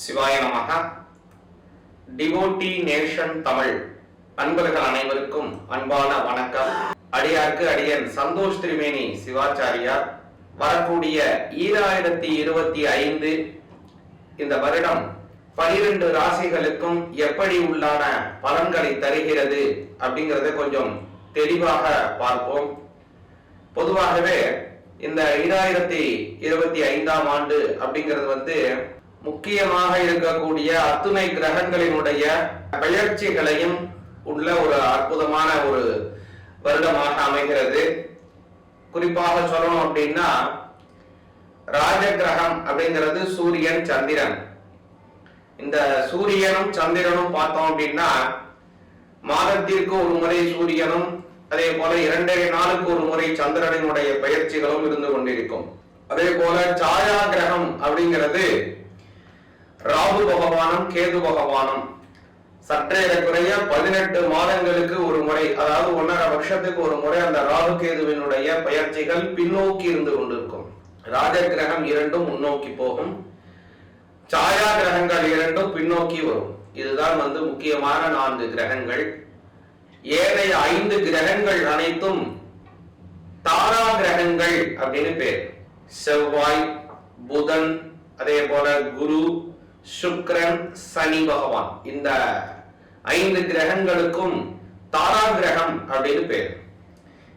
சிவாய நமக. Devotee nation Tamil. அன்பர்கள் அனைவருக்கும் அன்பான வணக்கம். அடியார்க்கு அடியன் சந்தோஷ் திரிவேணி சிவாச்சாரியார். வரக்கூடிய ஈராயிரத்தி இருபத்தி ஐந்து இந்த வருடம் பனிரெண்டு ராசிகளுக்கும் எப்படி உள்ளான பலன்களை தருகிறது அப்படிங்கறத கொஞ்சம் தெளிவாக பார்ப்போம். பொதுவாகவே இந்த ஈராயிரத்தி இருபத்தி ஐந்தாம் ஆண்டு அப்படிங்கிறது வந்து முக்கியமாக இருக்கக்கூடிய அத்துணை கிரகங்களினுடைய பெயர்ச்சிகளையும் உள்ள ஒரு அற்புதமான ஒரு வருடமாக அமைகிறது. குறிப்பாக சொல்லணும் அப்படின்னா ராஜ கிரகம் அப்படிங்கிறது சூரியன் சந்திரன். இந்த சூரியனும் சந்திரனும் பார்த்தோம் அப்படின்னா மாதத்திற்கு ஒரு முறை சூரியனும் அதே போல இரண்டரை நாளுக்கு ஒரு முறை சந்திரனினுடைய பயிற்சிகளும் இருந்து கொண்டிருக்கும். அதே போல சாயா கிரகம் அப்படிங்கிறது ராகு பகவானும் கேது பகவானும். குறைய பதினெட்டு மாதங்களுக்கு ஒரு முறை அதாவது ஒன்றரை வருஷத்துக்கு ஒரு முறை அந்த ராகு கேதுவினுடைய பயிற்சிகள் பின்னோக்கி இருந்து கொண்டிருக்கும். ராஜ கிரகம் இரண்டும் முன்னோக்கி போகும். சாயா கிரகங்கள் இரண்டும் பின்னோக்கி வரும். இதுதான் வந்து முக்கியமான நான்கு கிரகங்கள். ஏனைய ஐந்து கிரகங்கள் அனைத்தும் தாரா கிரகங்கள் அப்படின்னு பேர். செவ்வாய் புதன் அதே போல குரு சுக்ரன் சனி பகவான். இந்த ஐந்து கிரகங்களுக்கும் தாரா கிரகம் அப்படின்னு பேர்.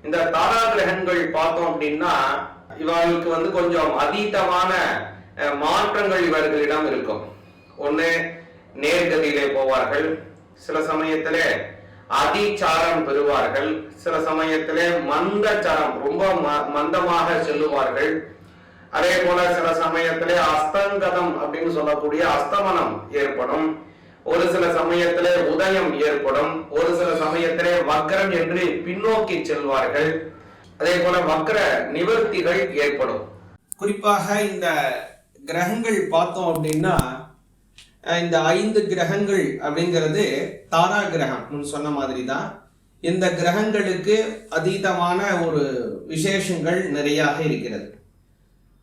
இந்த தாரா கிரகங்கள் பார்த்தோம் அப்படின்னா இவர்களுக்கு வந்து கொஞ்சம் அதீதமான அஹ், மாற்றங்கள் இவர்களிடம் இருக்கும். ஒண்ணு நேர்கதியிலே போவார்கள். சில சமயத்தில் அதிச்சாரம் பெறுவார்கள். சில சமயத்தில் மந்தச்சாரம் ரொம்ப ம- மந்தமாக செல்லுவார்கள். அதே போல சில சமயத்திலே அஸ்தங்கதம் அப்படின்னு சொல்லக்கூடிய அஸ்தமனம் ஏற்படும். ஒரு சில சமயத்திலே உதயம் ஏற்படும். ஒரு சில சமயத்திலே வக்ரம் என்று பின்னோக்கி செல்வார்கள். அதே போல வக்ர நிவர்த்திகள் ஏற்படும். குறிப்பாக இந்த கிரகங்கள் பார்த்தோம் அப்படின்னா இந்த ஐந்து கிரகங்கள் அப்படிங்கிறது தாரா கிரகம் சொன்ன மாதிரி தான் இந்த கிரகங்களுக்கு அதீதமான ஒரு விசேஷங்கள் நிறையாக இருக்கிறது.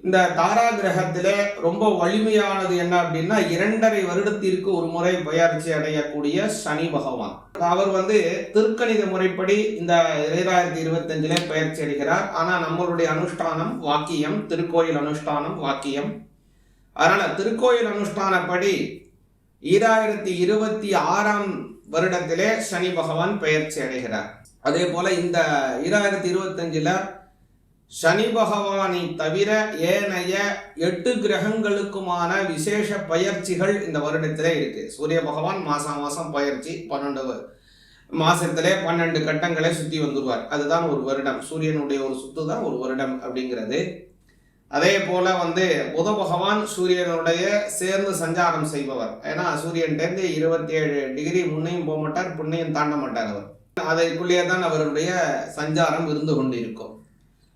இந்த தாரா கிரகத்தில் ரொம்ப வலிமையானது என்ன அப்படின்னா இரண்டரை வருடத்திற்கு ஒரு முறை பயிற்சி அடையக்கூடிய சனி பகவான். அவர் வந்து திருக்கணித முறைப்படி இந்த இரண்டாயிரத்தி இருபத்தஞ்சிலே பயிற்சி அடைகிறார். ஆனால் நம்மளுடைய அனுஷ்டானம் வாக்கியம் திருக்கோயில் அனுஷ்டானம் வாக்கியம். அதனால் திருக்கோயில் அனுஷ்டானப்படி ஈராயிரத்தி இருபத்தி ஆறாம் வருடத்திலே சனி பகவான் பெயர்ச்சி அடைகிறார். அதே போல் இந்த ஈராயிரத்தி இருபத்தஞ்சில் சனி பகவானை தவிர ஏனைய எட்டு கிரகங்களுக்குமான விசேஷ பயிற்சிகள் இந்த வருடத்திலே இருக்கு. சூரிய பகவான் மாசம் மாசம் பயிற்சி பன்னெண்டு மாசத்திலே பன்னெண்டு கட்டங்களை சுத்தி வந்துருவார். அதுதான் ஒரு வருடம். சூரியனுடைய ஒரு சுத்து தான் ஒரு வருடம் அப்படிங்கிறது. அதே போல வந்து புத பகவான் சூரியனுடைய சேர்ந்து சஞ்சாரம் செய்பவர். ஏன்னா சூரியன்டேருந்து இருபத்தி ஏழு டிகிரி முன்னையும் போக மாட்டார் புண்ணையும் தாண்ட மாட்டார் அவர். அதற்குள்ளேயே தான் அவருடைய சஞ்சாரம் இருந்து கொண்டு இருக்கும்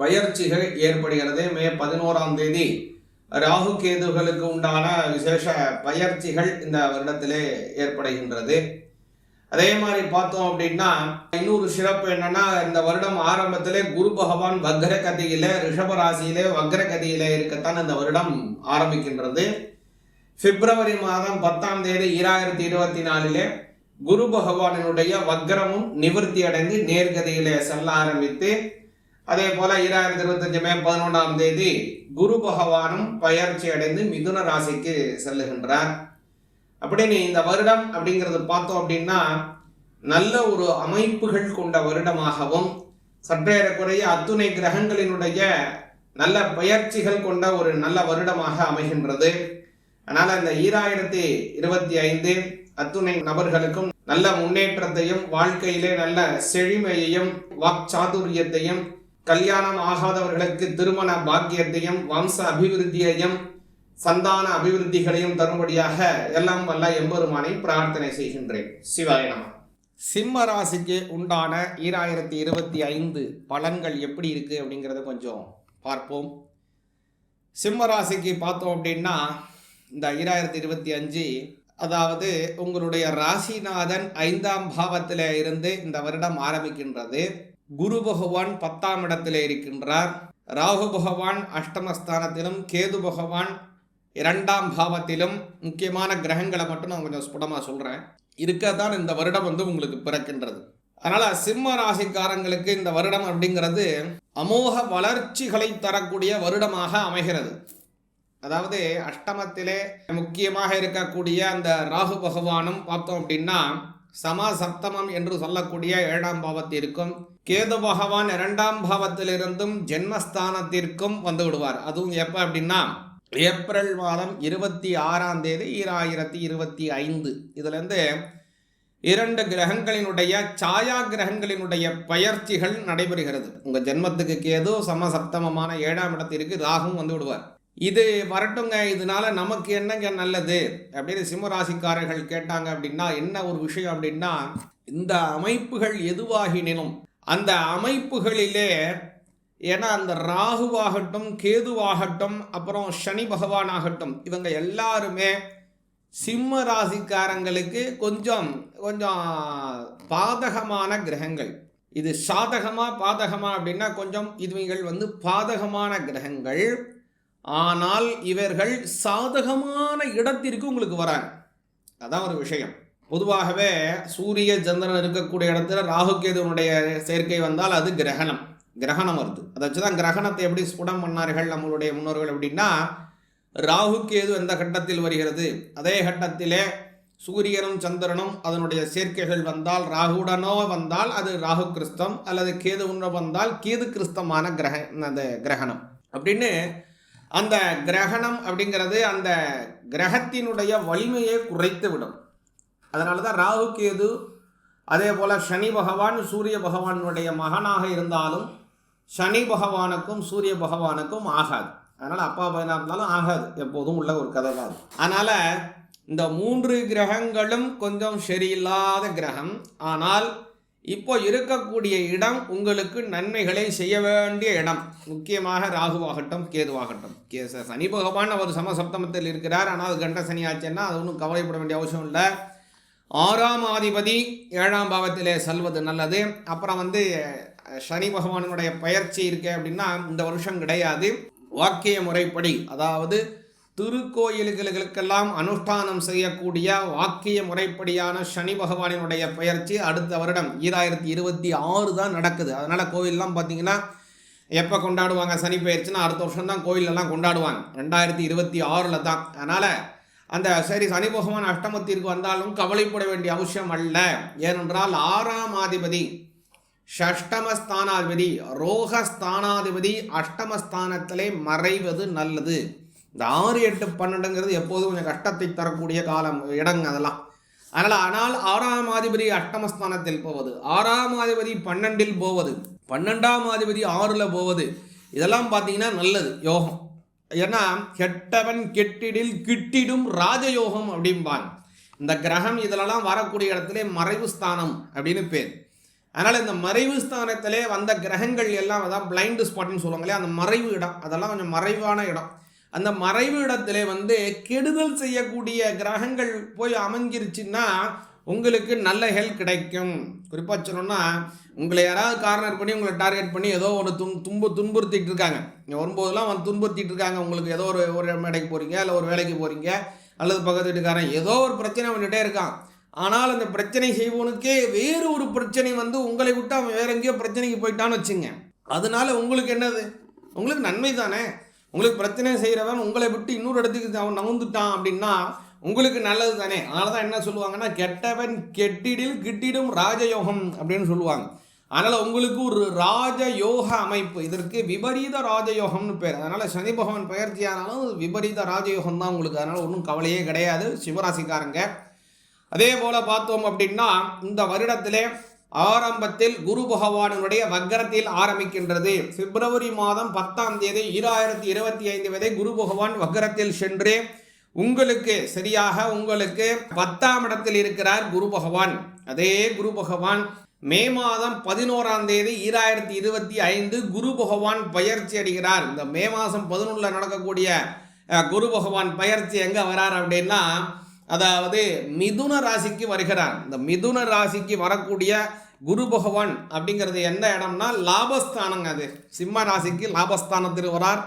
பயிற்சிகள் ஏற்படுகிறது. மே பதினோராம் தேதி ராகு கேதுகளுக்கு உண்டான விசேஷ பயிற்சிகள் இந்த வருடத்திலே ஏற்படுகின்றது. அதே மாதிரி பார்த்தோம் அப்படின்னா இன்னொரு சிறப்பு என்னன்னா இந்த வருடம் ஆரம்பத்திலே குரு பகவான் வக்ர கதியில ரிஷப ராசியிலே வக்ர கதியில இருக்கத்தான் இந்த வருடம் ஆரம்பிக்கின்றது. பிப்ரவரி மாதம் பத்தாம் தேதி ஈராயிரத்தி இருபத்தி நாலிலே குரு பகவானினுடைய வக்ரமும் நிவர்த்தி அடைந்து நேர்கதியிலே செல்ல ஆரம்பித்து அதே போல ஈராயிரத்தி இருபத்தஞ்சு மே பதினொன்றாம் தேதி குரு பகவானும் பயிற்சி அடைந்து மிதுன ராசிக்கு செல்லுகின்றார். அப்படின்னு இந்த வருடம் அப்படிங்கிறது பார்த்தோம் அப்படின்னா நல்ல ஒரு அமைப்புகள் கொண்ட வருடமாகவும் சற்றேறக்குறைய அத்துணை கிரகங்களினுடைய நல்ல பயிற்சிகள் கொண்ட ஒரு நல்ல வருடமாக அமைகின்றது. அதனால் இந்த ஈராயிரத்தி இருபத்தி ஐந்து அத்துணை நபர்களுக்கும் நல்ல முன்னேற்றத்தையும் வாழ்க்கையிலே நல்ல செழுமையையும் வாக்சாதுரியத்தையும் கல்யாணம் ஆகாதவர்களுக்கு திருமண பாக்கியத்தையும் வம்ச அபிவிருத்தியையும் சந்தான அபிவிருத்திகளையும் தரும்படியாக எல்லாம் வல்ல எம்பெருமானை பிரார்த்தனை செய்கின்றேன். சிவாய நம. சிம்ம ராசிக்கு உண்டான ஈராயிரத்தி இருபத்தி ஐந்து பலன்கள் எப்படி இருக்கு அப்படிங்கிறத கொஞ்சம் பார்ப்போம். சிம்ம ராசிக்கு பார்த்தோம் அப்படின்னா இந்த ஈராயிரத்தி இருபத்தி அஞ்சு அதாவது உங்களுடைய ராசிநாதன் ஐந்தாம் பாவத்தில் இருந்து இந்த வருடம் ஆரம்பிக்கின்றது. குரு பகவான் பத்தாம் இடத்தில் இருக்கின்றார். ராகு பகவான் அஷ்டமஸ்தானத்திலும் கேது பகவான் இரண்டாம் பாவத்திலும் முக்கியமான கிரகங்களை மட்டும் நான் கொஞ்சம் ஸ்புடமாக சொல்கிறேன் இருக்க தான் இந்த வருடம் வந்து உங்களுக்கு பிறக்கின்றது. அதனால் சிம்ம ராசிக்காரங்களுக்கு இந்த வருடம் அப்படிங்கிறது அமோக வளர்ச்சிகளை தரக்கூடிய வருடமாக அமைகிறது. அதாவது அஷ்டமத்திலே முக்கியமாக இருக்கக்கூடிய அந்த ராகு பகவானும் பார்த்தோம் அப்படின்னா சம சப்தமம் என்று சொல்லக்கூடிய ஏழாம் பாவத்திற்கும் கேது பகவான் இரண்டாம் பாவத்திலிருந்தும் ஜென்மஸ்தானத்திற்கும் வந்து விடுவார். அதுவும் எப்போ அப்படின்னா ஏப்ரல் மாதம் இருபத்தி ஆறாம் தேதி ஈராயிரத்தி இருபத்தி ஐந்து. இதுலேருந்து இரண்டு கிரகங்களினுடைய சாயா கிரகங்களினுடைய பயிற்சிகள் நடைபெறுகிறது. உங்கள் ஜென்மத்துக்கு கேது சமசப்தமமான ஏழாம் இடத்திற்கு ராகும் வந்து விடுவார். இது வரட்டுங்க இதனால நமக்கு என்னங்க நல்லது? அப்படின்னு சிம்மராசிக்காரர்கள் கேட்டாங்க அப்படின்னா என்ன ஒரு விஷயம் அப்படின்னா இந்த அமைப்புகள் எதுவாகினும் அந்த அமைப்புகளிலே ஏன்னா அந்த ராகுவாகட்டும் கேதுவாகட்டும் அப்புறம் சனி பகவானாகட்டும் இவங்க எல்லாருமே சிம்ம ராசிக்காரங்களுக்கு கொஞ்சம் கொஞ்சம் பாதகமான கிரகங்கள். இது சாதகமாக பாதகமாக அப்படின்னா கொஞ்சம் இதுவைகள் வந்து பாதகமான கிரகங்கள். ஆனால் இவர்கள் சாதகமான இடத்திற்கு உங்களுக்கு வராங்க. அதான் ஒரு விஷயம். பொதுவாகவே சூரிய சந்திரன் இருக்கக்கூடிய இடத்துல ராகுகேதுவனுடைய சேர்க்கை வந்தால் அது கிரகணம். கிரகணம் வருது. அதை வச்சு தான் கிரகணத்தை எப்படி ஸ்புடம் பண்ணார்கள் நம்மளுடைய முன்னோர்கள் அப்படின்னா ராகுகேது எந்த கட்டத்தில் வருகிறது? அதே கட்டத்திலே சூரியனும் சந்திரனும் அதனுடைய சேர்க்கைகள் வந்தால் ராகுடனோ வந்தால் அது ராகு கிறிஸ்தம் அல்லது கேதுவுன்னு வந்தால் கேது கிறிஸ்தமான கிரக அந்த கிரகணம். அப்படின்னு அந்த கிரகணம் அப்படிங்கிறது அந்த கிரகத்தினுடைய வலிமையை குறைத்து விடும் அதனால தான் ராகு கேது அதே போல் சனி பகவான் சூரிய பகவானுடைய மகனாக இருந்தாலும் சனி பகவானுக்கும் சூரிய பகவானுக்கும் ஆகாது. அதனால் அப்பா பையனாக இருந்தாலும் ஆகாது. எப்போதும் உள்ள ஒரு கதை தான் அது. அதனால் இந்த மூன்று கிரகங்களும் கொஞ்சம் சரியில்லாத கிரகம். ஆனால் இப்போ இருக்கக்கூடிய இடம் உங்களுக்கு நன்மைகளை செய்ய வேண்டிய இடம். முக்கியமாக ராகுவாகட்டும் கேதுவாகட்டும். கே சனி பகவான் அவர் சமசப்தமத்தில் இருக்கிறார். ஆனால் அது கண்ட சனி ஆச்சுன்னா அது ஒன்றும் கவலைப்பட வேண்டிய அவசியம் இல்லை. ஆறாம் ஆதிபதி ஏழாம் பாவத்திலே செல்வது நல்லது. அப்புறம் வந்து சனி பகவானுடைய பயிற்சி இருக்கு அப்படின்னா இந்த வருஷம் கிடையாது. வாக்கிய முறைப்படி அதாவது திருக்கோயில்களுக்கெல்லாம் அனுஷ்டானம் செய்யக்கூடிய வாக்கிய முறைப்படியான சனி பகவானினுடைய பயிற்சி அடுத்த வருடம் ஈராயிரத்தி இருபத்தி ஆறு தான் நடக்குது. அதனால் கோவிலெலாம் பார்த்தீங்கன்னா எப்போ கொண்டாடுவாங்க? சனி பயிற்சின்னா அடுத்த வருஷம் தான் கோயிலெல்லாம் கொண்டாடுவாங்க. ரெண்டாயிரத்தி இருபத்தி ஆறில் தான். அதனால் அந்த சரி சனி பகவான் அஷ்டமத்திற்கு வந்தாலும் கவலைப்பட வேண்டிய அவசியம் அல்ல. ஏனென்றால் ஆறாம் ஆதிபதி ஷஷ்டமஸ்தானாதிபதி ரோகஸ்தானாதிபதி அஷ்டமஸ்தானத்திலே மறைவது நல்லது. இந்த ஆறு எட்டு பன்னெண்டுங்கிறது எப்போதும் கொஞ்சம் கஷ்டத்தை தரக்கூடிய காலம் இடங்க அதெல்லாம். அதனால் ஆனால் ஆறாம் அதிபதி அஷ்டமஸ்தானத்தில் போவது ஆறாம் அதிபதி பன்னெண்டில் போவது பன்னெண்டாம் அதிபதி ஆறில் போவது இதெல்லாம் பார்த்தீங்கன்னா நல்லது யோகம். ஏன்னா கெட்டவன் கெட்டிடில் கிட்டிடும் ராஜயோகம் அப்படிம்பாங்க. இந்த கிரகம் இதிலெல்லாம் வரக்கூடிய இடத்துல மறைவு ஸ்தானம் அப்படின்னு பேர். அதனால் இந்த மறைவு ஸ்தானத்திலே வந்த கிரகங்கள் எல்லாம் அதான் பிளைண்ட் ஸ்பாட்னு சொல்லுவாங்களே அந்த மறைவு இடம் அதெல்லாம் கொஞ்சம் மறைவான இடம். அந்த மறைவு இடத்துல வந்து கெடுதல் செய்யக்கூடிய கிரகங்கள் போய் அமைஞ்சிருச்சுன்னா உங்களுக்கு நல்ல ஹெல்ப் கிடைக்கும். குறிப்பாக சொல்லணும்னா உங்களை யாராவது கார்னர் பண்ணி உங்களை டார்கெட் பண்ணி ஏதோ ஒரு துன் துன்பு துன்புறுத்திட்டு இருக்காங்க. நீங்கள் வரும்போதெல்லாம் வந்து துன்புறுத்திட்டு இருக்காங்க. உங்களுக்கு ஏதோ ஒரு ஒரு மேடைக்கு போகிறீங்க இல்லை ஒரு வேலைக்கு போகிறீங்க அல்லது பக்கத்து வீட்டுக்காரன் ஏதோ ஒரு பிரச்சனை வந்துட்டே இருக்கான். ஆனால் அந்த பிரச்சனை செய்வோனுக்கே வேறு ஒரு பிரச்சனை வந்து உங்களை விட்டு அவன் வேற எங்கேயோ பிரச்சனைக்கு போயிட்டான்னு வச்சுங்க. அதனால உங்களுக்கு என்னது? உங்களுக்கு நன்மை தானே? உங்களுக்கு பிரச்சனை செய்கிறவன் உங்களை விட்டு இன்னொரு இடத்துக்கு அவன் நகர்ந்துட்டான் அப்படின்னா உங்களுக்கு நல்லது தானே. அதனால தான் என்ன சொல்லுவாங்கன்னா கெட்டவன் கெட்டிடில் கிட்டிடும் ராஜயோகம் அப்படின்னு சொல்லுவாங்க. அதனால் உங்களுக்கு ஒரு ராஜயோக அமைப்பு. இதற்கு விபரீத ராஜயோகம்னு பேர். அதனால் சனி பகவான் பயிற்சியானாலும் விபரீத ராஜயோகம் தான் உங்களுக்கு. அதனால் ஒன்றும் கவலையே கிடையாது. சிவராசிக்காரங்க. அதே போல் பார்த்தோம் அப்படின்னா இந்த வருடத்திலே ஆரம்பத்தில் குரு பகவானுடைய வக்கரத்தில் ஆரம்பிக்கின்றது. பிப்ரவரி மாதம் பத்தாம் தேதி ஈராயிரத்தி இருபத்தி ஐந்து வரை குரு பகவான் வக்கரத்தில் சென்று உங்களுக்கு சரியாக உங்களுக்கு பத்தாம் இடத்தில் இருக்கிறார் குரு பகவான். அதே குரு பகவான் மே மாதம் பதினோராம் தேதி ஈராயிரத்தி இருபத்தி ஐந்து குரு பகவான் பயிற்சி அடைகிறார். இந்த மே மாதம் பதினொன்றில் நடக்கக்கூடிய குரு பகவான் பயிற்சி எங்கே வரார் அப்படின்னா அதாவது மிதுன ராசிக்கு வருகிறார் இந்த மிதுன ராசிக்கு வரக்கூடிய குரு பகவான் அப்படிங்கிறது எந்த இடம்னா லாபஸ்தானங்க அது. சிம்ம ராசிக்கு லாபஸ்தானத்தில் வரார்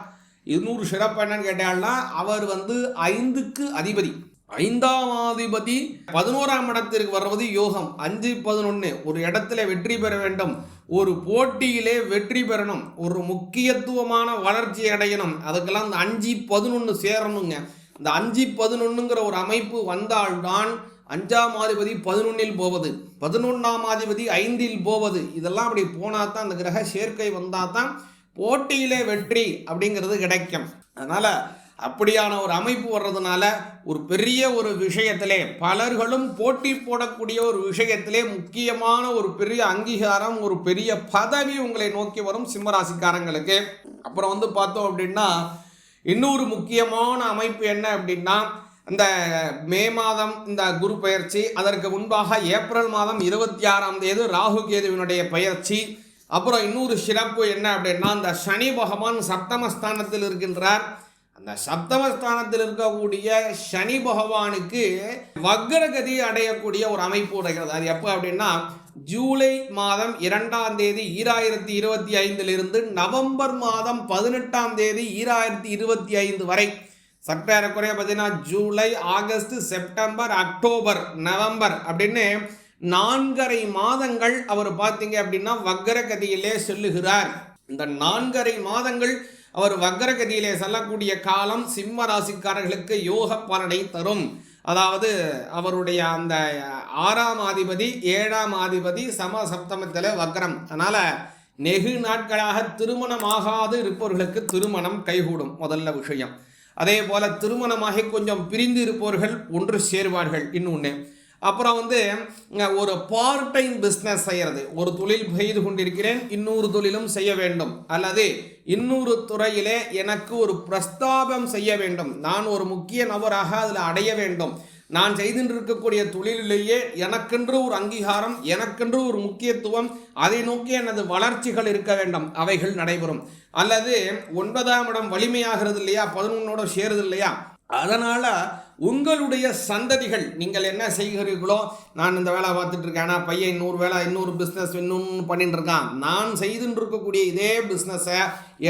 இன்னொரு சிறப்பு என்னன்னு கேட்டால்னா அவர் வந்து ஐந்துக்கு அதிபதி. ஐந்தாம் அதிபதி பதினோராம் இடத்திற்கு வர்றது யோகம். அஞ்சு பதினொன்று ஒரு இடத்துல வெற்றி பெற வேண்டும். ஒரு போட்டியிலே வெற்றி பெறணும். ஒரு முக்கியத்துவமான வளர்ச்சி அடையணும். அதுக்கெல்லாம் அந்த அஞ்சு பதினொன்று சேரணுங்க. இந்த அஞ்சு பதினொன்றுங்கிற ஒரு அமைப்பு வந்தால்தான் அஞ்சாம் அதிபதி பதினொன்னில் போவது பதினொன்றாம் அதிபதி ஐந்தில் போவது. இதெல்லாம் அப்படி போனால் தான் அந்த கிரக சேர்க்கை வந்தால் தான் போட்டியிலே வெற்றி அப்படிங்கிறது கிடைக்கும். அதனால் அப்படியான ஒரு அமைப்பு வர்றதுனால ஒரு பெரிய ஒரு விஷயத்திலே பலர்களும் போட்டி போடக்கூடிய ஒரு விஷயத்திலே முக்கியமான ஒரு பெரிய அங்கீகாரம் ஒரு பெரிய பதவி உங்களை நோக்கி வரும் சிம்மராசிக்காரங்களுக்கு அப்புறம் வந்து பார்த்தோம் அப்படின்னா இன்னொரு முக்கியமான அமைப்பு என்ன அப்படின்னா இந்த மே மாதம் இந்த குரு பயிற்சி அதற்கு முன்பாக ஏப்ரல் மாதம் இருபத்தி ஆறாம் தேதி ராகு கேதுவினுடைய பயிற்சி அப்புறம் இன்னொரு சிறப்பு என்ன அப்படின்னா இந்த சனி பகவான் சப்தமஸ்தானத்தில் இருக்கின்றார். அந்த சப்தமஸ்தானத்தில் இருக்கக்கூடிய சனி பகவானுக்கு வக்ரகதி அடையக்கூடிய ஒரு அமைப்பு உடைகிறது. அது எப்போ அப்படின்னா ஜூலை மாதம் இரண்டாம் தேதி ஈராயிரத்தி இருபத்தி ஐந்திலிருந்து நவம்பர் மாதம் பதினெட்டாம் தேதி ஈராயிரத்தி இருபத்தி ஐந்து வரை. சற்றேறக்குறைய பார்த்தீங்கன்னா July August September October November அப்படின்னு நான்கரை மாதங்கள் அவர் பார்த்தீங்க அப்படின்னா வக்ரகதியிலே சொல்லுகிறார். இந்த நான்கரை மாதங்கள் அவர் வக்ரகதியிலே செல்லக்கூடிய காலம் சிம்ம ராசிக்காரர்களுக்கு யோக பலனை தரும். அதாவது அவருடைய அந்த ஆறாம் அதிபதி ஏழாம் அதிபதி சம சப்தமத்தில் வக்ரம். அதனால் நெகு நாட்களாக திருமணமாகாது இருப்பவர்களுக்கு திருமணம் கைகூடும் முதல்ல விஷயம். அதே போல் திருமணமாகி கொஞ்சம் பிரிந்து இருப்பவர்கள் ஒன்று சேருவார்கள். இன்னொன்று அப்புறம் வந்து ஒரு பார்ட் டைம் பிஸ்னஸ் செய்கிறது ஒரு தொழில் செய்து கொண்டிருக்கிறேன் இன்னொரு தொழிலும் செய்ய வேண்டும். அல்லது இன்னொரு துறையிலே எனக்கு ஒரு பிரஸ்தாபம் செய்ய வேண்டும். நான் ஒரு முக்கிய நபராக அதில் அடைய வேண்டும். நான் செய்துட்டு இருக்கக்கூடிய தொழிலிலேயே எனக்கென்று ஒரு அங்கீகாரம் எனக்கென்று ஒரு முக்கியத்துவம் அதை நோக்கி எனது வளர்ச்சிகள் இருக்க வேண்டும். அவைகள் நடைபெறும். அல்லது ஒன்பதாம் இடம் வலிமையாகிறது இல்லையா? பதினொன்னோட சேருது இல்லையா? அதனால உங்களுடைய சந்ததிகள் நீங்கள் என்ன செய்கிறீர்களோ நான் இந்த வேலை பார்த்துட்டு இருக்கேன். பையன் இன்னொரு வேலை இன்னொரு பிஸ்னஸ் இன்னொன்று பண்ணிட்டு இருக்கான். நான் செய்துட்டு இருக்கக்கூடிய இதே பிஸ்னஸை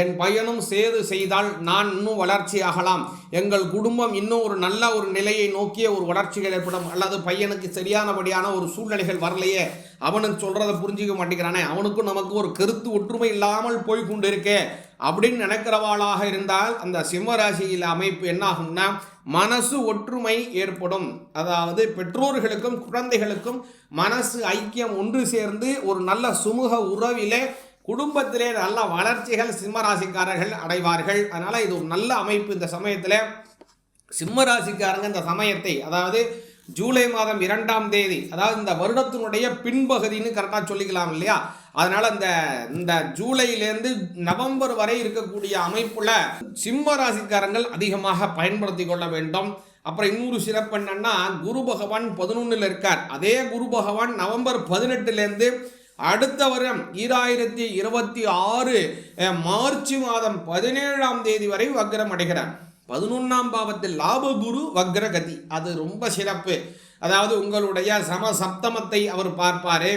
என் பையனும் சேது செய்தால் நான் இன்னும் வளர்ச்சி ஆகலாம். எங்கள் குடும்பம் இன்னும் ஒரு நல்ல ஒரு நிலையை நோக்கிய ஒரு வளர்ச்சிகள் ஏற்படும். அல்லது பையனுக்கு சரியானபடியான ஒரு சூழ்நிலைகள் வரலையே அவனுக்கு சொல்றதை புரிஞ்சிக்க மாட்டேங்கிறானே. அவனுக்கும் நமக்கு ஒரு கருத்து ஒற்றுமை இல்லாமல் போய் கொண்டு இருக்கே அப்படின்னு நினைக்கிறவாளாக இருந்தால் அந்த சிம்ம ராசியில் அமைப்பு என்னாகும்னா மனசு ஒற்றுமை ஏற்படும். அதாவது பெற்றோர்களுக்கும் குழந்தைகளுக்கும் மனசு ஐக்கியம் ஒன்று சேர்ந்து ஒரு நல்ல சுமூக உறவிலே குடும்பத்திலே நல்ல வளர்ச்சிகள் சிம்மராசிக்காரர்கள் அடைவார்கள். அதனால் இது ஒரு நல்ல அமைப்பு இந்த சமயத்தில். சிம்மராசிக்காரங்க இந்த சமயத்தை அதாவது ஜூலை மாதம் இரண்டாம் தேதி அதாவது இந்த வருடத்தினுடைய பின்பகுதின்னு கரெக்டாக சொல்லிக்கலாம் இல்லையா? அதனால அந்த இந்த ஜூலையிலேருந்து நவம்பர் வரை இருக்கக்கூடிய அமைப்புல சிம்ம ராசிக்காரங்கள் அதிகமாக பயன்படுத்தி கொள்ள வேண்டும். அப்புறம் இன்னொரு சிறப்பு என்னன்னா குரு பகவான் பதினொன்னுல இருக்கார். அதே குரு பகவான் நவம்பர் பதினெட்டுலேருந்து அடுத்த வருடம் ஈராயிரத்தி இருபத்தி ஆறு மார்ச் மாதம் பதினேழாம் தேதி வரை வக்ரம் அடைகிறார். பதினொன்றாம் பாவத்தில் லாபகுரு வக்ரகதி. அது ரொம்ப சிறப்பு. அதாவது உங்களுடைய சம சப்தமத்தை அவர் பார்ப்பாரு.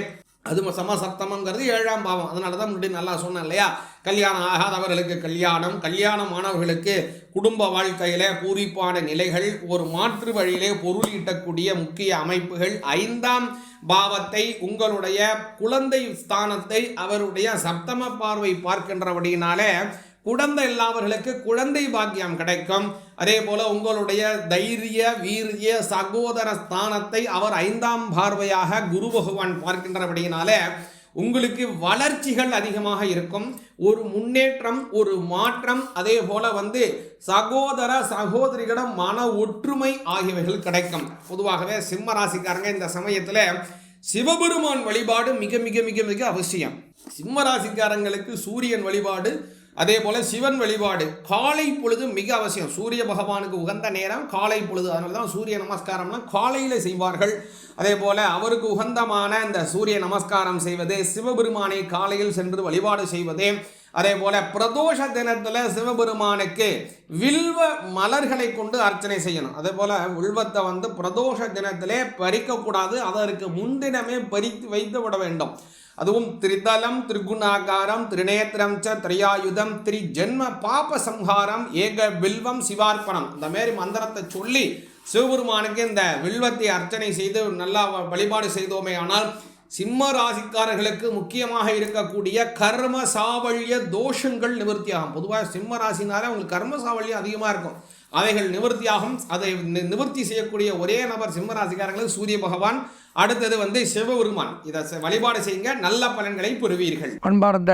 அது சம சப்தமங்கிறது ஏழாம் பாவம். அதனால தான் முன்னாடி நல்லா சொன்னேன் இல்லையா? கல்யாணம் ஆகாதவர்களுக்கு கல்யாணம் கல்யாணமானவர்களுக்கு குடும்ப வாழ்க்கையில பூரிப்பான நிலைகள் ஒரு மாற்று வழியிலே பொருள் ஈட்டக்கூடிய முக்கிய அமைப்புகள் ஐந்தாம் பாவத்தை உங்களுடைய குழந்தை ஸ்தானத்தை அவருடைய சப்தம பார்வை பார்க்கின்றபடியினாலே குழந்தை இல்லாதவர்களுக்கு குழந்தை பாக்கியம் கிடைக்கும். அதே போல உங்களுடைய தைரிய வீரிய சகோதர ஸ்தானத்தை அவர் ஐந்தாம் பார்வையாக குரு பகவான் பார்க்கின்றபடியினாலே உங்களுக்கு வளர்ச்சிகள் அதிகமாக இருக்கும். ஒரு முன்னேற்றம் ஒரு மாற்றம் அதே போல வந்து சகோதர சகோதரிகளிடம் மன ஒற்றுமை ஆகியவைகள் கிடைக்கும். பொதுவாகவே சிம்ம ராசிக்காரங்க இந்த சமயத்தில் சிவபெருமான் வழிபாடு மிக மிக மிக மிக அவசியம். சிம்ம ராசிக்காரங்களுக்கு சூரியன் வழிபாடு அதே போல் சிவன் வழிபாடு. காலை பொழுது மிக அவசியம். சூரிய பகவானுக்கு உகந்த நேரம் காலை பொழுது. அதனால தான் சூரிய நமஸ்காரம்லாம் காலையில் செய்வார்கள். அதே போல் அவருக்கு உகந்தமான இந்த சூரிய நமஸ்காரம் செய்வது சிவபெருமானை காலையில் சென்று வழிபாடு செய்வது. அதே போல பிரதோஷ தினத்தில் சிவபெருமானுக்கு வில்வ மலர்களை கொண்டு அர்ச்சனை செய்யணும். அதே போல வில்வத்தை வந்து பிரதோஷ தினத்திலே பறிக்கக்கூடாது. அதற்கு முன்தினமே பறித்து வைத்து விட வேண்டும். அதுவும் திரிதலம் திரிகுணாகாரம் திரிநேத்திரம் ச திரையாயுதம் திரி ஜென்ம பாப சம்ஹாரம் ஏக வில்வம் சிவார்ப்பணம். இந்த மாரி மந்திரத்தை சொல்லி சிவபெருமானுக்கு இந்த வில்வத்தை அர்ச்சனை செய்து நல்லா வழிபாடு செய்தோமே ஆனால் சிம்ம ராசிக்காரர்களுக்கு முக்கியமாக இருக்கக்கூடிய கர்ம சாவல்ய தோஷங்கள் நிவர்த்தியாகும். பொதுவாக சிம்ம ராசினாலே உங்களுக்கு கர்ம சாவழியம் அதிகமாக இருக்கும். அவைகள் நிவர்த்தியாகும். அதை நிவர்த்தி செய்யக்கூடிய ஒரே நபர் சிம்மராசிக்காரங்களுக்கு சூரிய பகவான் அடுத்தது வந்து சிவபெருமான் இதை வழிபாடு செய்யுங்க. நல்ல பலன்களை பெறுவீர்கள். அன்பார்ந்த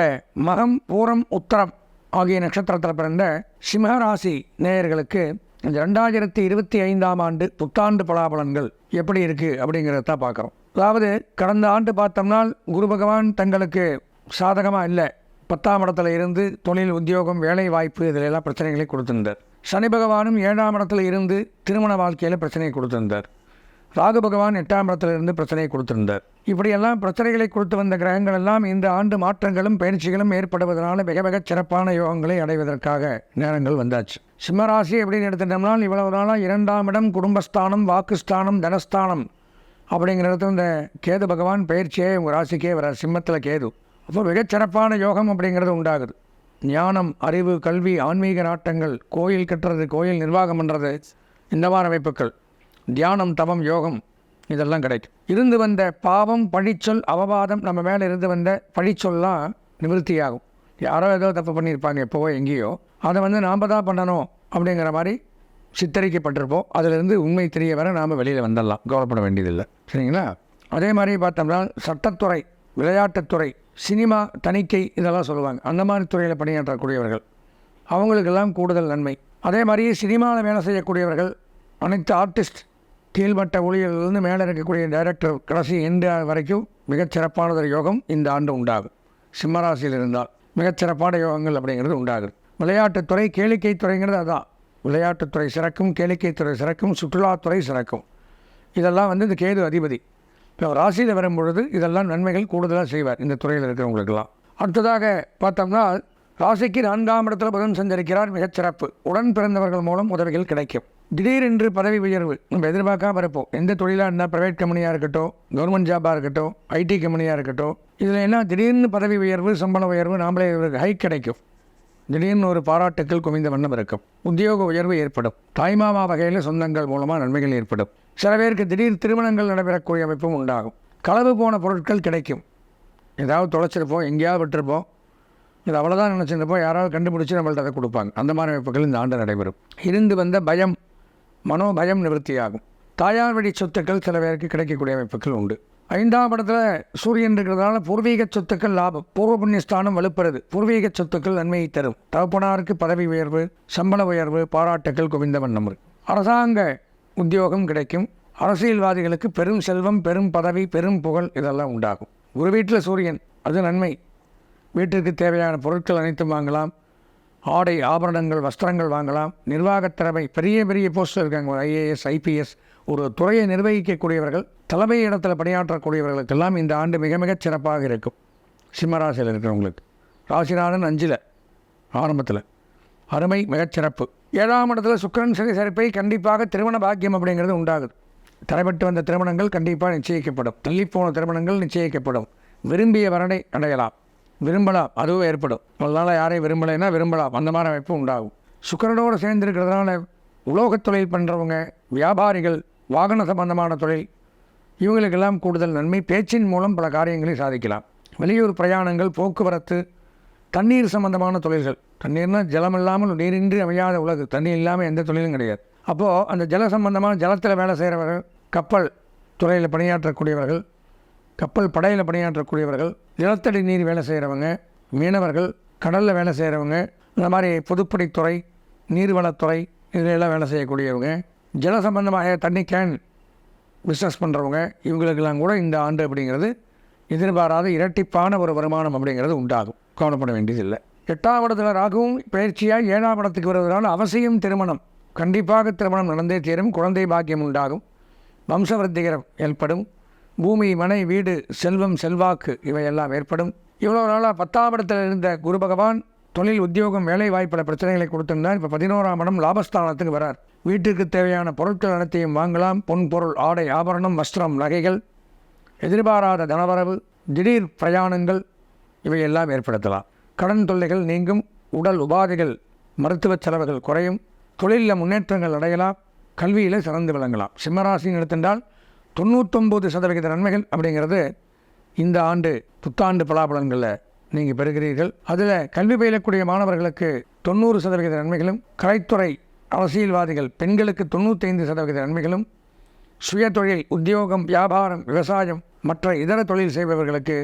மகம் பூரம் உத்தரம் ஆகிய நட்சத்திரத்தில் பிறந்த சிம்மராசி நேயர்களுக்கு இந்த ரெண்டாயிரத்தி இருபத்தி ஐந்தாம் ஆண்டு புத்தாண்டு பலாபலன்கள் எப்படி இருக்குது அப்படிங்கிறத தான் பார்க்குறோம். அதாவது கடந்த ஆண்டு பார்த்தோம்னா குரு பகவான் தங்களுக்கு சாதகமாக இல்லை. பத்தாம் இடத்துல இருந்து தொழில் உத்தியோகம் வேலை வாய்ப்பு இதிலெல்லாம் பிரச்சனைகளை கொடுத்திருந்தார். சனி பகவானும் ஏழாம் இடத்துல இருந்து திருமண வாழ்க்கையில் பிரச்சனையை கொடுத்திருந்தார். ராகு பகவான் எட்டாம் இடத்துல இருந்து பிரச்சனையை கொடுத்திருந்தார். இப்படியெல்லாம் பிரச்சனைகளை கொடுத்து வந்த கிரகங்கள் எல்லாம் இந்த ஆண்டு மாற்றங்களும் பயிற்சிகளும் ஏற்படுவதனால மிக மிக சிறப்பான யோகங்களை அடைவதற்காக நேரங்கள் வந்தாச்சு. சிம்மராசி அப்படின்னு எடுத்துட்டோம்னா இவ்வளவு நாளாக இரண்டாம் இடம் குடும்பஸ்தானம் வாக்குஸ்தானம் தனஸ்தானம் அப்படிங்கிறது இந்த கேது பகவான் பயிற்சியே உங்கள் ராசிக்கே வர சிம்மத்தில் கேது. அப்போ மிகச்சிறப்பான யோகம் அப்படிங்கிறது உண்டாகுது. ஞானம் அறிவு கல்வி ஆன்மீக நாட்டங்கள் கோயில் கட்டுறது கோயில் நிர்வாகம் பண்ணுறது இந்த மாதிரி அமைப்புகள். தியானம் தவம் யோகம் இதெல்லாம் கிடைக்கும். இருந்து வந்த பாவம் பழிச்சொல் அவவாதம் நம்ம மேலே இருந்து வந்த பழிச்சொல்லாம் நிவர்த்தியாகும். யாரோ ஏதோ தப்பு பண்ணியிருப்பாங்க எப்போவோ எங்கேயோ. அதை வந்து நாம் தான் பண்ணணும் அப்படிங்கிற மாதிரி சித்தரிக்கப்பட்டிருப்போம். அதிலிருந்து உண்மை தெரிய வர நாம் வெளியில் வந்துடலாம். கவலைப்பட வேண்டியதில்லை. சரிங்களா? அதே மாதிரி பார்த்தோம்னா சட்டத்துறை விளையாட்டுத்துறை சினிமா தணிக்கை இதெல்லாம் சொல்லுவாங்க. அந்த மாதிரி துறையில் பணியாற்றக்கூடியவர்கள். அவங்களுக்கெல்லாம் கூடுதல் நன்மை. அதே மாதிரி சினிமாவில் வேலை செய்யக்கூடியவர்கள் அனைத்து ஆர்டிஸ்ட் கீழ்மட்ட ஊழியர்களிலிருந்து மேலே இருக்கக்கூடிய டைரக்டர் கடைசி எண்டு வரைக்கும் மிகச்சிறப்பானதொரு யோகம் இந்த ஆண்டு உண்டாகும். சிம்மராசியில் இருந்தால் மிகச் சிறப்பான யோகங்கள் அப்படிங்கிறது உண்டாகுது. விளையாட்டுத்துறை கேளிக்கை துறைங்கிறது அதான். விளையாட்டுத்துறை சிறக்கும் கேளிக்கைத்துறை சிறக்கும் சுற்றுலாத்துறை சிறக்கும். இதெல்லாம் வந்து இந்த கேது அதிபதி இப்போ ராசியில் வரும் பொழுது இதெல்லாம் நன்மைகள் கூடுதலாக செய்வார் இந்த துறையில் இருக்கிறவங்களுக்கெல்லாம். அடுத்ததாக பார்த்தோம்னா ராசிக்கு நான்காம் இடத்துல புதன் சஞ்சரிக்கிறார் மிகச் சிறப்பு. உடன் பிறந்தவர்கள் மூலம் உதவிகள் கிடைக்கும். திடீரென்று பதவி உயர்வு. நம்ம எதிர்பார்க்காம இருப்போம். எந்த தொழிலாக இருந்தால் ப்ரைவேட் கம்பெனியாக இருக்கட்டும் கவர்மெண்ட் ஜாபாக இருக்கட்டும் ஐடி கம்பெனியாக இருக்கட்டும். இதில் என்ன? திடீர்னு பதவி உயர்வு சம்பள உயர்வு நாமளே ஹைக் கிடைக்கும். திடீர்னு ஒரு பாராட்டுக்கள் குவிந்த வண்ணம் இருக்கும். உத்தியோக உயர்வு ஏற்படும். தாய்மாமா வகையில் சொந்தங்கள் மூலமாக நன்மைகள் ஏற்படும். சில பேருக்கு திடீர் திருமணங்கள் நடைபெறக்கூடிய அமைப்பும் உண்டாகும். களவு போன பொருட்கள் கிடைக்கும். ஏதாவது தொலைச்சிருப்போம் எங்கேயாவது விட்டுருப்போம். இது அவ்வளோதான் நினச்சிருந்தப்போ யாராவது கண்டுபிடிச்சி நம்மள்ட்ட அதை கொடுப்பாங்க. அந்த மாதிரி அமைப்புகள் இந்த ஆண்டு நடைபெறும். இருந்து வந்த பயம் மனோபயம் நிவர்த்தியாகும். தாயார் வழி சொத்துக்கள் சில பேருக்கு கிடைக்கக்கூடிய அமைப்புகள் உண்டு. ஐந்தாம் படத்தில் சூரியன் இருக்கிறதுனால பூர்வீக சொத்துக்கள் லாபம் பூர்வ புண்ணியஸ்தானம் வலுப்புறது. பூர்வீக சொத்துக்கள் நன்மையை தரும். தகப்பனாருக்கு பதவி உயர்வு சம்பள உயர்வு பாராட்டுக்கள் குவிந்த வண்ணம் அரசாங்க உத்தியோகம் கிடைக்கும். அரசியல்வாதிகளுக்கு பெரும் செல்வம் பெரும் பதவி பெரும் புகழ் இதெல்லாம் உண்டாகும். ஒரு வீட்டில் சூரியன் அது நன்மை. வீட்டிற்கு தேவையான பொருட்கள் அனைத்தும் வாங்கலாம். ஆடை ஆபரணங்கள் வஸ்திரங்கள் வாங்கலாம். நிர்வாகத் திறமை பெரிய பெரிய போஸ்டர் இருக்காங்க. ஐஏஎஸ் ஐபிஎஸ் ஒரு துறையை நிர்வகிக்கக்கூடியவர்கள் தலைமை இடத்துல பணியாற்றக்கூடியவர்களுக்கெல்லாம் இந்த ஆண்டு மிக மிகச் சிறப்பாக இருக்கும். சிம்மராசியில் இருக்கிறவங்களுக்கு. ராசிநாதன் அஞ்சில் ஆரம்பத்தில். அருமை மிகச்சிறப்பு. ஏழாம் இடத்துல சுக்கிரன் சனி சிறப்பை கண்டிப்பாக திருமண பாக்கியம் அப்படிங்கிறது உண்டாகுது. தடைபட்டு வந்த திருமணங்கள் கண்டிப்பாக நிச்சயிக்கப்படும். தள்ளிப்போன திருமணங்கள் நிச்சயிக்கப்படும். விரும்பிய வரனை அடையலாம். விரும்பலாம் அதுவும் ஏற்படும். அதனால் யாரையும் விரும்பலைன்னா விரும்பலாம். அந்த மாதிரி அமைப்பு உண்டாகும். சுக்கிரனோடு சேர்ந்திருக்கிறதுனால உலோகத் தொழில் பண்ணுறவங்க வியாபாரிகள் வாகன சம்பந்தமான தொழில் இவங்களுக்கெல்லாம் கூடுதல் நன்மை. பேச்சின் மூலம் பல காரியங்களை சாதிக்கலாம். வெளியூர் பிரயாணங்கள் போக்குவரத்து தண்ணீர் சம்பந்தமான தொழில்கள். தண்ணீர்னால் ஜலம் இல்லாமல் நீரின்றி அமையாத உலகு. தண்ணீர் இல்லாமல் எந்த தொழிலும் கிடையாது. அப்போது அந்த ஜல சம்பந்தமான ஜலத்தில் வேலை செய்கிறவர்கள் கப்பல் துறையில் பணியாற்றக்கூடியவர்கள் கப்பல் படையில் பணியாற்றக்கூடியவர்கள் நிலத்தடி நீர் வேலை செய்கிறவங்க மீனவர்கள் கடலில் வேலை செய்கிறவங்க இந்த மாதிரி பொதுப்பணித்துறை நீர்வளத்துறை இதிலெல்லாம் வேலை செய்யக்கூடியவங்க ஜல சம்பந்தமாக தண்ணி கேன் பிஸ்னஸ் பண்ணுறவங்க இவங்களுக்கெல்லாம் கூட இந்த ஆண்டு அப்படிங்கிறது எதிர்பாராத இரட்டிப்பான ஒரு வருமானம் அப்படிங்கிறது உண்டாகும். கவலைப்பட வேண்டியதில்லை. எட்டாம் இடத்துல ராகுவும் பயிற்சியாக ஏழாம் இடத்துக்கு வருவதனால அவசியம் திருமணம். கண்டிப்பாக திருமணம் நடந்தே தீரும். குழந்தை பாக்கியம் உண்டாகும். வம்சவர்த்திகரம் ஏற்படும். பூமி மனை வீடு செல்வம் செல்வாக்கு இவையெல்லாம் ஏற்படும். இவ்வளோ நாளாக பத்தாம் இடத்தில் இருந்த குரு பகவான் தொழில் உத்தியோகம் வேலை வாய்ப்பில் பிரச்சனைகளை கொடுத்திருந்தார். இப்போ பதினோராம் இடம் லாபஸ்தானத்துக்கு வரார். வீட்டுக்கு தேவையான பொருட்கள் அனைத்தையும் வாங்கலாம். பொன் பொருள் ஆடை ஆபரணம் வஸ்திரம் நகைகள். எதிர்பாராத தனவரவு திடீர் பிரயாணங்கள் இவையெல்லாம் ஏற்படுத்தலாம். கடன் தொல்லைகள் நீங்கும் உடல் உபாதைகள் மருத்துவச் செலவுகள் குறையும் தொழிலில் முன்னேற்றங்கள் அடையலாம் கல்வியில் சிறந்து விளங்கலாம். சிம்மராசின்னு எடுத்திருந்தால் தொண்ணூத்தொம்பது சதவிகித நன்மைகள் அப்படிங்கிறது இந்த ஆண்டு புத்தாண்டு பலாபலன்களில் நீங்கள் பெறுகிறீர்கள். அதில் கல்வி பயிலக்கூடிய மாணவர்களுக்கு தொண்ணூறு சதவிகித நன்மைகளும் கலைத்துறை அரசியல்வாதிகள் பெண்களுக்கு தொண்ணூத்தைந்து சதவிகித நன்மைகளும் சுயதொழில் உத்தியோகம் வியாபாரம் விவசாயம் மற்ற இதர தொழில் செய்பவர்களுக்கு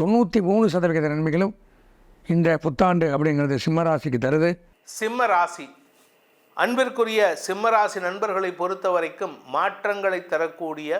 தொண்ணூற்றி மூணு சதவிகித நன்மைகளும் இந்த புத்தாண்டு அப்படிங்கிறது சிம்மராசிக்கு தருது. சிம்ம ராசி. அன்பிற்குரிய சிம்மராசி நண்பர்களை பொறுத்த வரைக்கும் மாற்றங்களை தரக்கூடிய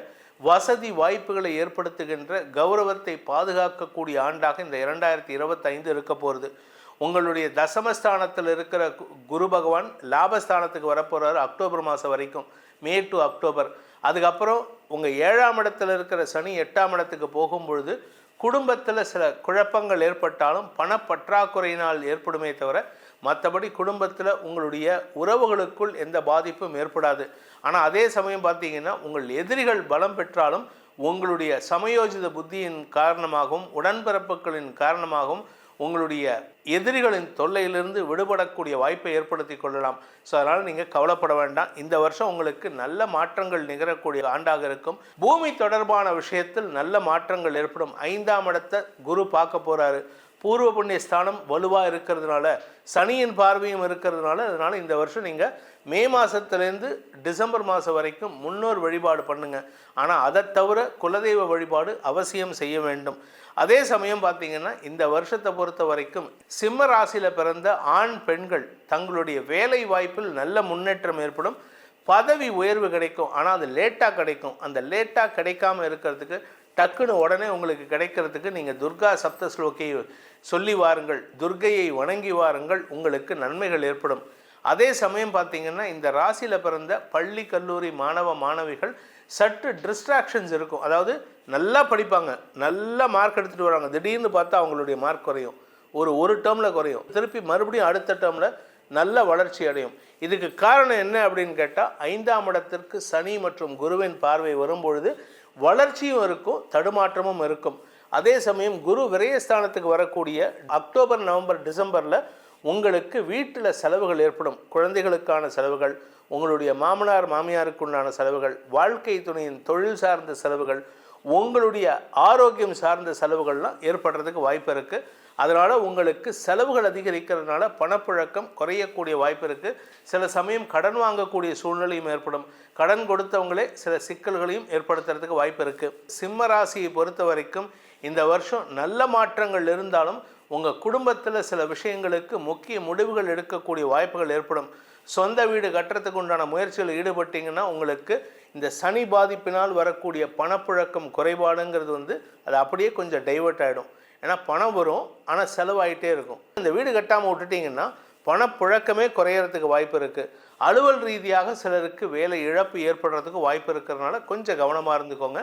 வசதி வாய்ப்புகளை ஏற்படுத்துகின்ற கௌரவத்தை பாதுகாக்கக்கூடிய ஆண்டாக இந்த இரண்டாயிரத்தி இருபத்தைந்து இருக்க போகிறது உங்களுடைய தசமஸ்தானத்தில் இருக்கிற கு- குரு பகவான் லாபஸ்தானத்துக்கு வரப்போகிறார் அக்டோபர் மாதம் வரைக்கும் மே டு அக்டோபர். அதுக்கப்புறம் உங்கள் ஏழாம் இடத்தில் இருக்கிற சனி எட்டாம் இடத்துக்கு போகும் பொழுது குடும்பத்தில் சில குழப்பங்கள் ஏற்பட்டாலும் பணப்பற்றாக்குறையினால் ஏற்படுமே தவிர மற்றபடி குடும்பத்தில் உங்களுடைய உறவுகளுக்குள் எந்த பாதிப்பும் ஏற்படாது. ஆனால் அதே சமயம் பார்த்தீங்கன்னா உங்கள் எதிரிகள் பலம் பெற்றாலும் உங்களுடைய சமயோஜித புத்தியின் காரணமாகவும் உடன்பிறப்புகளின் காரணமாகவும் உங்களுடைய எதிரிகளின் தொல்லையிலிருந்து விடுபடக்கூடிய வாய்ப்பை ஏற்படுத்தி கொள்ளலாம். ஸோ அதனால் நீங்கள் கவலைப்பட வேண்டாம். இந்த வருஷம் உங்களுக்கு நல்ல மாற்றங்கள் நிகழக்கூடிய ஆண்டாக இருக்கும். பூமி தொடர்பான விஷயத்தில் நல்ல மாற்றங்கள் ஏற்படும். ஐந்தாம் இடத்தை குரு பார்க்க போகிறாரு பூர்வ புண்ணிய ஸ்தானம் வலுவாக இருக்கிறதுனால சனியின் பார்வையும் இருக்கிறதுனால அதனால் இந்த வருஷம் நீங்கள் மே மாதத்துலேருந்து டிசம்பர் மாதம் வரைக்கும் முன்னோர் வழிபாடு பண்ணுங்கள் ஆனால் அதை தவிர குலதெய்வ வழிபாடு அவசியம் செய்ய வேண்டும். அதே சமயம் பார்த்தீங்கன்னா இந்த வருஷத்தை பொறுத்த வரைக்கும் சிம்ம ராசியில் பிறந்த ஆண் பெண்கள் தங்களுடைய வேலை வாய்ப்பில் நல்ல முன்னேற்றம் ஏற்படும். பதவி உயர்வு கிடைக்கும். ஆனால் அது லேட்டாக கிடைக்கும். அந்த லேட்டாக கிடைக்காம இருக்கிறதுக்கு டக்குன்னு உடனே உங்களுக்கு கிடைக்கிறதுக்கு நீங்கள் துர்கா சப்த ஸ்லோகியை சொல்லி வாருங்கள் துர்கையை வணங்கி வாருங்கள் உங்களுக்கு நன்மைகள் ஏற்படும். அதே சமயம் பார்த்தீங்கன்னா இந்த ராசியில் பிறந்த பள்ளி கல்லூரி மாணவ மாணவிகள் சற்று டிஸ்ட்ராக்ஷன்ஸ் இருக்கும். அதாவது நல்லா படிப்பாங்க. நல்லா மார்க் எடுத்துகிட்டு வராங்க. திடீர்னு பார்த்தா அவங்களுடைய மார்க் குறையும். ஒரு ஒரு டேர்மில் குறையும். திருப்பி மறுபடியும் அடுத்த டேர்மில் நல்ல வளர்ச்சி அடையும். இதுக்கு காரணம் என்ன அப்படின்னு கேட்டால் ஐந்தாம் இடத்திற்கு சனி மற்றும் குருவின் பார்வை வரும்பொழுது வளர்ச்சியும் இருக்கும் தடுமாற்றமும் இருக்கும். அதே சமயம் குரு விரயஸ்தானத்துக்கு வரக்கூடிய அக்டோபர் நவம்பர் டிசம்பரில் உங்களுக்கு வீட்டில் செலவுகள் ஏற்படும். குழந்தைகளுக்கான செலவுகள் உங்களுடைய மாமனார் மாமியாருக்குண்டான செலவுகள் வாழ்க்கை துணையின் தொழில் சார்ந்த செலவுகள் உங்களுடைய ஆரோக்கியம் சார்ந்த செலவுகள்லாம் ஏற்படுறதுக்கு வாய்ப்பு இருக்குது அதனால் உங்களுக்கு செலவுகள் அதிகரிக்கிறதுனால பணப்புழக்கம் குறையக்கூடிய வாய்ப்பு இருக்குது சில சமயம் கடன் வாங்கக்கூடிய சூழ்நிலையும் ஏற்படும். கடன் கொடுத்தவங்களே சில சிக்கல்களையும் ஏற்படுத்துறதுக்கு வாய்ப்பு இருக்குது சிம்ம ராசியை பொறுத்த வரைக்கும் இந்த வருஷம் நல்ல மாற்றங்கள் இருந்தாலும் உங்கள் குடும்பத்தில் சில விஷயங்களுக்கு முக்கிய முடிவுகள் எடுக்கக்கூடிய வாய்ப்புகள் ஏற்படும். சொந்த வீடு கட்டுறதுக்கு உண்டான முயற்சியில் ஈடுபட்டீங்கன்னா உங்களுக்கு இந்த சனி பாதிப்பினால் வரக்கூடிய பணப்புழக்கம் குறைபாடுங்கிறது வந்து அது அப்படியே கொஞ்சம் டைவர்ட் ஆகிடும் ஏன்னா பணம் வரும் ஆனால் செலவாகிட்டே இருக்கும். இந்த வீடு கட்டாமல் விட்டுட்டிங்கன்னா பணப்புழக்கமே குறையறதுக்கு வாய்ப்பு இருக்குது அலுவல் ரீதியாக சிலருக்கு வேலை இழப்பு ஏற்படுறதுக்கு வாய்ப்பு இருக்கிறதுனால கொஞ்சம் கவனமாக இருந்துக்கோங்க.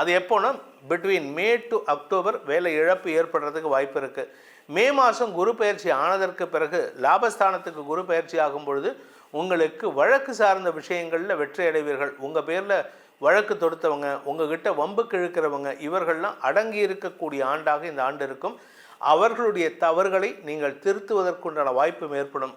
அது எப்போன்னா பிட்வீன் மே டு அக்டோபர் வேலை இழப்பு ஏற்படுறதுக்கு வாய்ப்பு இருக்குது மே மாதம் குரு பயிற்சி ஆனதற்கு பிறகு லாபஸ்தானத்துக்கு குரு பயிற்சி ஆகும் பொழுது உங்களுக்கு வழக்கு சார்ந்த விஷயங்களில் வெற்றி அடைவீர்கள். உங்கள் பேரில் வழக்கு தொடுத்தவங்க உங்ககிட்ட வம்புக்கு இழுக்கிறவங்க இவர்கள்லாம் அடங்கி இருக்கக்கூடிய ஆண்டாக இந்த ஆண்டு இருக்கும். அவர்களுடைய தவறுகளை நீங்கள் திருத்துவதற்குண்டான வாய்ப்பும் ஏற்படும்.